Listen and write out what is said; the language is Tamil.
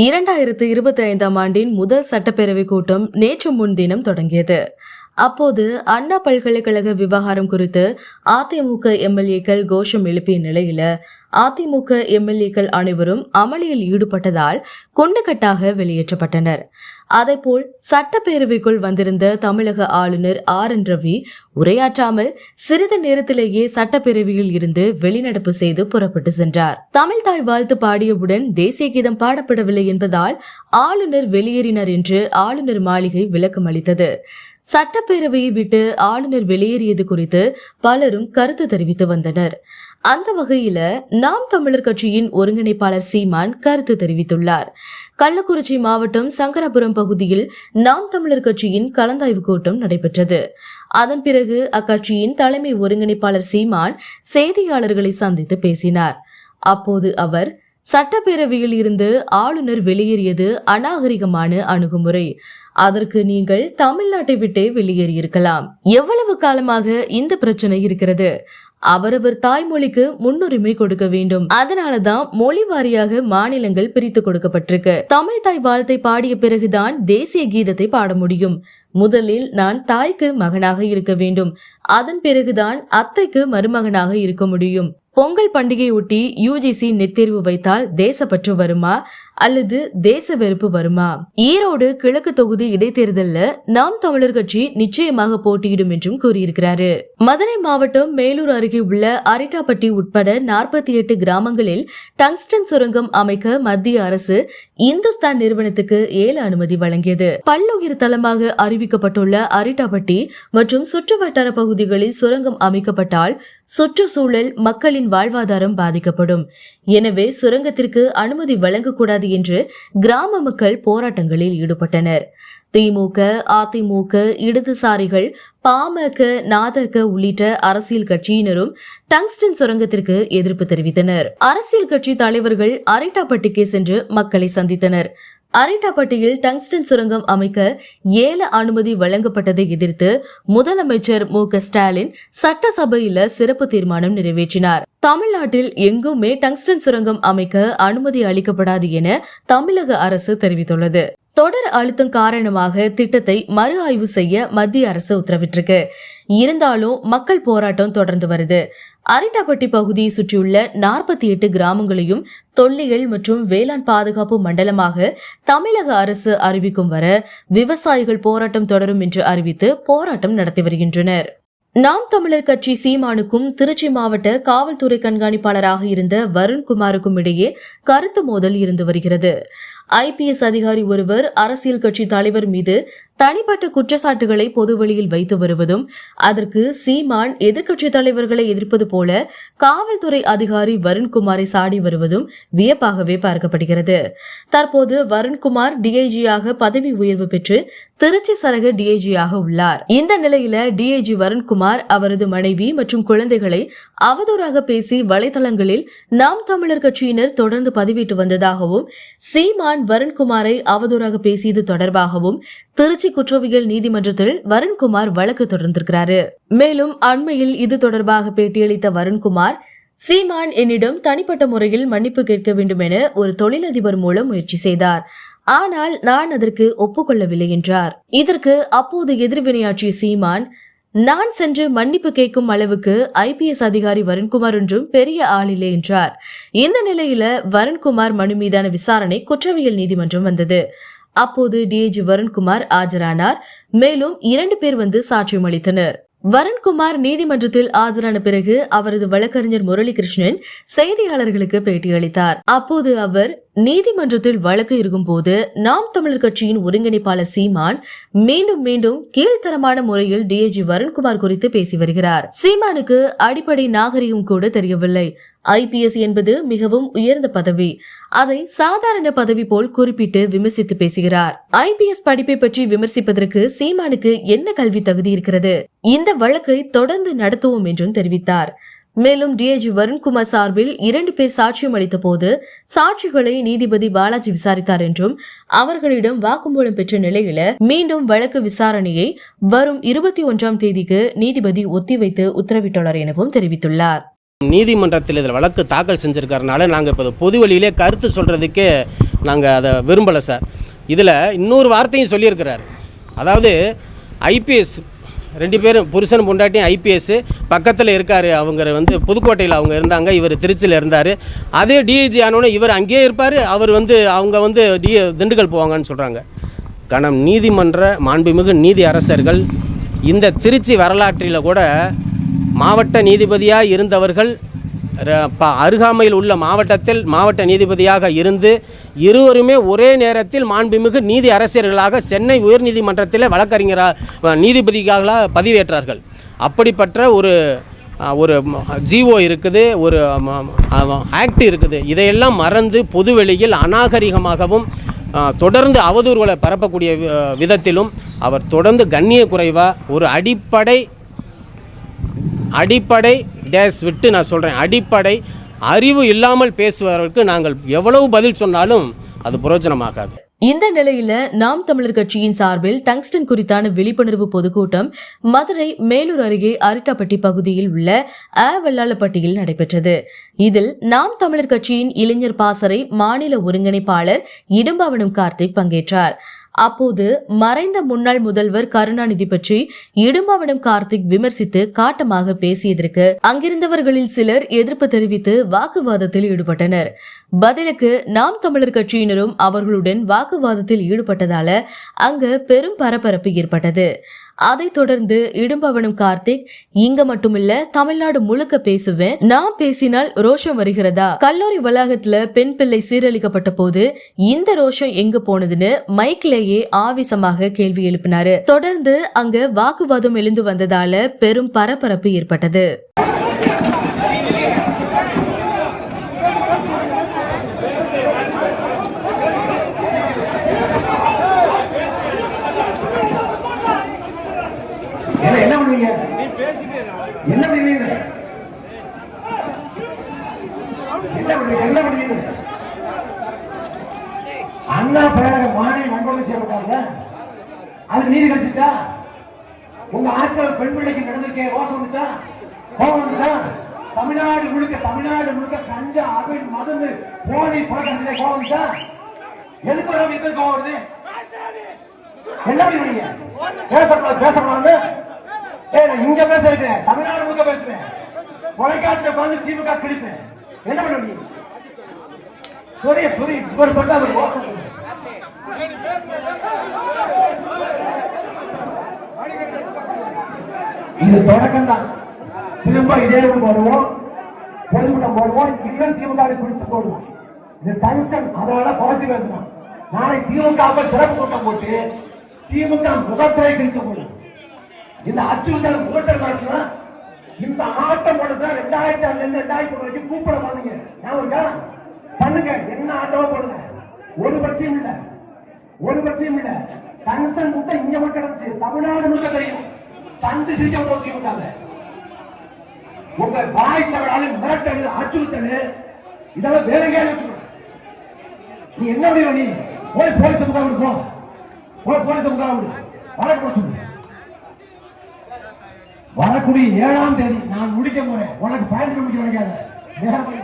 இரண்டாயிரத்து இருபத்தி ஐந்தாம் ஆண்டின் முதல் சட்டப்பேரவை கூட்டம் நேற்று முன்தினம் தொடங்கியது. அப்போது அண்ணா பல்கலைக்கழக விவகாரம் குறித்து அதிமுக எம்எல்ஏக்கள் கோஷம் எழுப்பிய நிலையில அதிமுக எம்எல்ஏக்கள் அனைவரும் அமளியில் ஈடுபட்டதால் குண்டுகட்டாக வெளியேற்றப்பட்டனர். அதேபோல் சட்டப்பேரவைக்குள் வந்திருந்த தமிழக ஆளுநர் ஆர். என். ரவி உரையாற்றாமல் சிறிது நேரத்திலேயே சட்டப்பேரவையில் இருந்து வெளிநடப்பு செய்து புறப்பட்டு சென்றார். தமிழ் தாய் வாழ்த்து பாடியவுடன் தேசிய கீதம் பாடப்படவில்லை என்பதால் ஆளுநர் வெளியேறினார் என்று ஆளுநர் மாளிகை விளக்கம் அளித்தது. சட்டப்பேரவையை விட்டு ஆளுநர் வெளியேறியது குறித்து பலரும் கருத்து தெரிவித்து வந்தனர். அந்த வகையில நாம் தமிழர் கட்சியின் ஒருங்கிணைப்பாளர் சீமான் கருத்து தெரிவித்துள்ளார். கள்ளக்குறிச்சி மாவட்டம் சங்கராபுரம் பகுதியில் நாம் தமிழர் கட்சியின் கலந்தாய்வு கூட்டம் நடைபெற்றது. அதன் பிறகு அக்கட்சியின் தலைமை ஒருங்கிணைப்பாளர் சீமான் செய்தியாளர்களை சந்தித்து பேசினார். அப்போது அவர் சட்டப்பேரவையில் இருந்து ஆளுநர் வெளியேறியது அநாகரிகமான அணுகுமுறை. அதற்கு நீங்கள் தமிழ்நாட்டை விட்டே வெளியேறியிருக்கலாம். எவ்வளவு காலமாக இந்த பிரச்சனை இருக்கிறது? அவரவர் தாய்மொழிக்கு முன்னுரிமை கொடுக்க வேண்டும். அதனாலதான் மொழி வாரியாக மாநிலங்கள் பிரித்து கொடுக்கப்பட்டிருக்கு. தமிழ் தாய் வாழ்த்தை பாடிய பிறகுதான் தேசிய கீதத்தை பாட முடியும். முதலில் நான் தாய்க்கு மகனாக இருக்க வேண்டும். அதன் பிறகுதான் அத்தைக்கு மருமகனாக இருக்க முடியும். பொங்கல் பண்டிகையொட்டி யூஜிசி நெட் தேர்வு வைத்தால் தேசப்பற்று வருமா? அல்லது தேச வெறுப்பு வருமா? ஈரோடு கிழக்கு தொகுதி இடைத்தேர்தல்ல நாம் தமிழர் கட்சி நிச்சயமாக போட்டியிடும் என்றும் கூறியிருக்கிறாரு. மதுரை மாவட்டம் மேலூர் அருகே உள்ள அரிட்டாப்பட்டி உட்பட நாற்பத்தி எட்டு கிராமங்களில் டங்ஸ்டன் சுரங்கம் அமைக்க மத்திய அரசு இந்துஸ்தான் நிறுவனத்துக்கு ஏல அனுமதி வழங்கியது. பல்லுயிர் தளமாக அறிவிக்கப்பட்டுள்ள அரிட்டாப்பட்டி மற்றும் சுற்றுவட்டார பகுதிகளில் சுரங்கம் அமைக்கப்பட்டால் சுற்றுச்சூழல் மக்களின் வாழ்வாதாரம் பாதிக்கப்படும். எனவே சுரங்கத்திற்கு அனுமதி வழங்கக்கூடாது என்று கிராம மக்கள் போராட்டங்களில் ஈடுபட்டனர். திமுக அதிமுக இடதுசாரிகள் பாமக நாதக உள்ளிட்ட அரசியல் கட்சியினரும் டங்ஸ்டன் சுரங்கத்திற்கு எதிர்ப்பு தெரிவித்தனர். அரசியல் கட்சி தலைவர்கள் அரைட்டாப்பட்டிக்கு சென்று மக்களை சந்தித்தனர். அரிட்டாப்பட்டியில் டங்ஸ்டன் சுரங்கம் அமைக்க ஏல அனுமதி வழங்கப்பட்டதை எதிர்த்து முதலமைச்சர் மு க ஸ்டாலின் சட்டசபையில சிறப்பு தீர்மானம் நிறைவேற்றினார். தமிழ்நாட்டில் எங்குமே டங்ஸ்டன் சுரங்கம் அமைக்க அனுமதி அளிக்கப்படாது என தமிழக அரசு தெரிவித்துள்ளது. தொடர் அழுத்தம் காரணமாக திட்டத்தை மறு ஆய்வு செய்ய மத்திய அரசு உத்தரவிட்டிருக்கு. இருந்தாலும் மக்கள் போராட்டம் தொடர்ந்து வருது. அரிட்டாப்பட்டி பகுதியை சுற்றியுள்ள நாற்பத்தி எட்டு கிராமங்களையும் தொல்லியல் மற்றும் வேளாண் பாதுகாப்பு மண்டலமாக தமிழக அரசு அறிவிக்கும் வர விவசாயிகள் போராட்டம் தொடரும் என்று அறிவித்து போராட்டம் நடத்தி வருகின்றனர். நாம் தமிழர் கட்சி சீமானுக்கும் திருச்சி மாவட்ட காவல்துறை கண்காணிப்பாளராக இருந்த வருண்குமாருக்கும் இடையே கருத்து மோதல் இருந்து வருகிறது. ஐபிஎஸ் அதிகாரி ஒருவர் அரசியல் கட்சி தலைவர் மீது தனிப்பட்ட குற்றச்சாட்டுகளை பொதுவெளியில் வைத்து வருவதும் அதற்கு சீமான் எதிர்க்கட்சி தலைவர்களை எதிர்ப்பது போல காவல்துறை அதிகாரி வருண்குமாரை சாடி வருவதும் வியப்பாகவே பார்க்கப்படுகிறது. தற்போது வருண்குமார் டிஐஜியாக பதவி உயர்வு பெற்று திருச்சி சரக டிஐஜியாக உள்ளார். இந்த நிலையில டிஐஜி வருண்குமார் அவரது மனைவி மற்றும் குழந்தைகளை அவதூறாக பேசி வலைதளங்களில் நாம் தமிழர் கட்சியினர் தொடர்ந்து பதிவிட்டு வந்ததாகவும் சீமான் வருண்குமாரை அவதூறாக பேசியது தொடர்பாகவும் திருச்சி குற்றவியல் நீதிமன்றத்தில் வருண்குமார் வழக்கு தொடர்ந்திருக்கிறாரு. மேலும் அண்மையில் இது தொடர்பாக பேட்டியளித்த வருண்குமார் சீமான் என்னிடம் தனிப்பட்ட முறையில் மன்னிப்பு கேட்க வேண்டும் என ஒரு தொழிலதிபர் மூலம் முயற்சி செய்தார். ஆனால் நான் அதற்கு ஒப்புக்கொள்ளவில்லை என்றார். இதற்கு அப்போது எதிர்வினையாற்றிய சீமான் நான் சென்று மன்னிப்பு கேட்கும் அளவுக்கு ஐபிஎஸ் அதிகாரி வருண்குமார் ஒன்றும் பெரிய ஆள் இல்லை என்றார். இந்த நிலையில வருண்குமார் மனு மீதான விசாரணை குற்றவியல் நீதிமன்றம் வந்தது. அப்போது டிஐஜி வருண்குமார் ஆஜரானார். மேலும் இரண்டு பேர் வந்து சாட்சியம் அளித்தனர். வருண்குமார் நீதிமன்றத்தில் ஆஜரான பிறகு அவரது வழக்கறிஞர் முரளிகிருஷ்ணன் செய்தியாளர்களுக்கு பேட்டியளித்தார் அப்போது அவர் நீதிமன்றத்தில் வழக்கு இருக்கும்போது நாம் தமிழர் கட்சியின் ஒருங்கிணைப்பாளர் சீமான் மீண்டும் மீண்டும் கீழ்த்தரமான முறையில் டிஏஜி வருண்குமார் குறித்து பேசி வருகிறார். சீமானுக்கு அடிப்படை நாகரிகம் கூட தெரியவில்லை. ஐபிஎஸ் என்பது மிகவும் உயர்ந்த பதவி. அதை சாதாரண பதவி போல் குறிப்பிட்டு விமர்சித்து பேசுகிறார். ஐபிஎஸ் படிப்பை பற்றி விமர்சிப்பதற்கு சீமானுக்கு என்ன கல்வி தகுதி இருக்கிறது? இந்த வழக்கை தொடர்ந்து நடத்துவோம் என்றும் தெரிவித்தார். மேலும் டிஐஜி வருண்குமார் சார்பில் இரண்டு பேர் சாட்சியம் அளித்த போது சாட்சிகளை நீதிபதி பாலாஜி விசாரித்தார் என்றும் அவர்களிடம் வாக்குமூலம் பெற்ற நிலையில மீண்டும் வழக்கு விசாரணையை வரும் இருபத்தி ஒன்றாம் தேதிக்கு நீதிபதி ஒத்திவைத்து உத்தரவிட்டுள்ளார் எனவும் தெரிவித்துள்ளார். நீதிமன்றத்தில் இதில் வழக்கு தாக்கல் செஞ்சுருக்கறனால நாங்கள் இப்போ பொது வழியிலே கருத்து சொல்கிறதுக்கே நாங்கள் அதை விரும்பலை சார். இதில் இன்னொரு வார்த்தையும் சொல்லியிருக்கிறார். அதாவது ஐபிஎஸ் ரெண்டு பேரும் புருஷன் பொண்டாட்டியும் ஐபிஎஸ் பக்கத்தில் இருக்கார் அவங்க வந்து புதுக்கோட்டையில் அவங்க இருந்தாங்க இவர் திருச்சியில் இருந்தார். அதே டிஐஜி ஆனோடனே இவர் அங்கேயே இருப்பார் அவர் வந்து அவங்க வந்து டி திண்டுக்கல் போவாங்கன்னு சொல்கிறாங்க கணம் நீதிமன்ற மாண்புமிகு நீதி அரசர்கள் இந்த திருச்சி வரலாற்றில் கூட மாவட்ட நீதிபதியாக இருந்தவர்கள் அருகாமையில் உள்ள மாவட்டத்தில் மாவட்ட நீதிபதியாக இருந்து இருவருமே ஒரே நேரத்தில் மாண்புமிகு நீதி அரசியர்களாக சென்னை உயர்நீதிமன்றத்தில் வழக்கறிஞராக நீதிபதிகளாக பதிவேற்றார்கள். அப்படிப்பட்ட ஒரு ஒரு ஜிஓ இருக்குது ஒரு ஆக்ட் இருக்குது. இதையெல்லாம் மறந்து பொதுவெளியில் அநாகரிகமாகவும் தொடர்ந்து அவதூறுகளை பரப்பக்கூடிய வி- விதத்திலும் அவர் தொடர்ந்து கண்ணிய குறைவாக ஒரு அடிப்படை அடிப்படை டேஸ் விட்டு நான் சொல்கிறேன் அடிப்படை அறிவு இல்லாமல் பேசுபவர்களுக்கு நாங்கள் எவ்வளவு பதில் சொன்னாலும் அது பிரயோஜனமாகாது இந்த நிலையில நாம் தமிழர் கட்சியின் சார்பில் டங்ஸ்டன் குறித்தான விழிப்புணர்வு பொதுக்கூட்டம் மதுரை மேலூர் அருகே அரிட்டாப்பட்டி பகுதியில் உள்ள அ. வெள்ளாளப்பட்டியில் நடைபெற்றது. இதில் நாம் தமிழர் கட்சியின் இளைஞர் பாசறை மாநில ஒருங்கிணைப்பாளர் இடும்பாவனம் கார்த்திக் பங்கேற்றார். அப்போது மறைந்த முன்னாள் முதல்வர் கருணாநிதி பற்றி இடும்பாவனம் கார்த்திக் விமர்சித்து காட்டமாக பேசியதற்கு அங்கிருந்தவர்களில் சிலர் எதிர்ப்பு தெரிவித்து வாக்குவாதத்தில் ஈடுபட்டனர். பதிலுக்கு நாம் தமிழர் கட்சியினரும் அவர்களுடன் வாக்குவாதத்தில் ஈடுபட்டதால அங்கு பெரும் பரபரப்பு ஏற்பட்டது. அதைத் தொடர்ந்து இடும்பவனும் கார்த்திக் இங்க மட்டுமில்ல தமிழ்நாடு முழுக்க பேசுவேன். நான் பேசினால் ரோஷம் வருகிறதா? கல்லூரி வளாகத்துல பெண் பிள்ளை சீரழிக்கப்பட்ட போது இந்த ரோஷம் எங்க போனதுன்னு மைக்லேயே ஆவேசமாக கேள்வி எழுப்பினாரு. தொடர்ந்து அங்க வாக்குவாதம் எழுந்து வந்ததால பெரும் பரபரப்பு ஏற்பட்டது என்ன என்ன பண்ணுவீங்க என்ன பண்ணுவீங்க என்ன பண்ணுவீங்க என்ன பண்ணுவீங்க அண்ணா பேர மாணி வன்கொடுமை செய்யப்பட்டாங்க அது நீதி கிடைச்சிச்சா? உங்க ஆட்சியில் பெண் பிள்ளைக்கு நடந்திருக்கே ரோசம் வந்துச்சா? கோபம் வந்துச்சா? தமிழ்நாடு முழுக்க தமிழ்நாடு முழுக்க கஞ்சா அபின் மதுன்னு போதை பழக்கம் கோபம் வந்துச்சா? எதுக்கு வராம இப்ப கோபம் வருது? என்ன பண்ணுவீங்க பேசக்கூடாது பேசக்கூடாது. ஏய் நான் இங்க பேச இருக்கிறேன் தமிழ்நாடு முழுக்க பேசுறேன். தொலைக்காட்சியில பார்த்து திமுக கிழிப்பேன். என்ன பண்ண முடியும்? புரிய புரிய இவர் பண்ணா அவர் மோசம் இது தொடக்கம் தான் திரும்ப இதே போடுவோம். பொதுக்கூட்டம் போடுவோம். இன்னும் திமுக குறித்து போடுவோம். இது டென்ஷன் அதனால குறைச்சு பேசணும். நாளை திமுக சிறப்பு கூட்டம் போட்டு திமுக முகத்திரை கிழித்து போடும் இந்த அச்சுறுத்தல் முகத்திரை காட்டலாம் இந்த ஆட்டம் போடுறதா ரெண்டாயிரத்தி அதுல இருந்து ரெண்டாயிரத்தி வரைக்கும் கூப்பிட பண்ணுங்க ஞாபகம் பண்ணுங்க. என்ன ஆட்டமா போடுங்க. ஒரு பட்சியும் இல்ல. ஒரு பட்சியும் இல்ல. டங்ஸ்டன் முட்டை இங்க மட்டும் தமிழ்நாடு முழுக்க தெரியும். சந்து சிரிக்க விட்டு திமுக உங்க வாய் சவடால மிரட்டல் அச்சுறுத்தல் இதெல்லாம் வேலைக்கே வச்சுக்கணும் நீ என்ன முடியும் நீ? போய் போலீஸ் முகாம் இருக்கும் போய் போலீஸ் முகாம் வழக்கு போச்சு வரக்கூடிய ஏழாம் தேதி நான் முடிக்க போறேன். உனக்கு பயந்து முடிக்க நினைக்காத. நேரம் போய்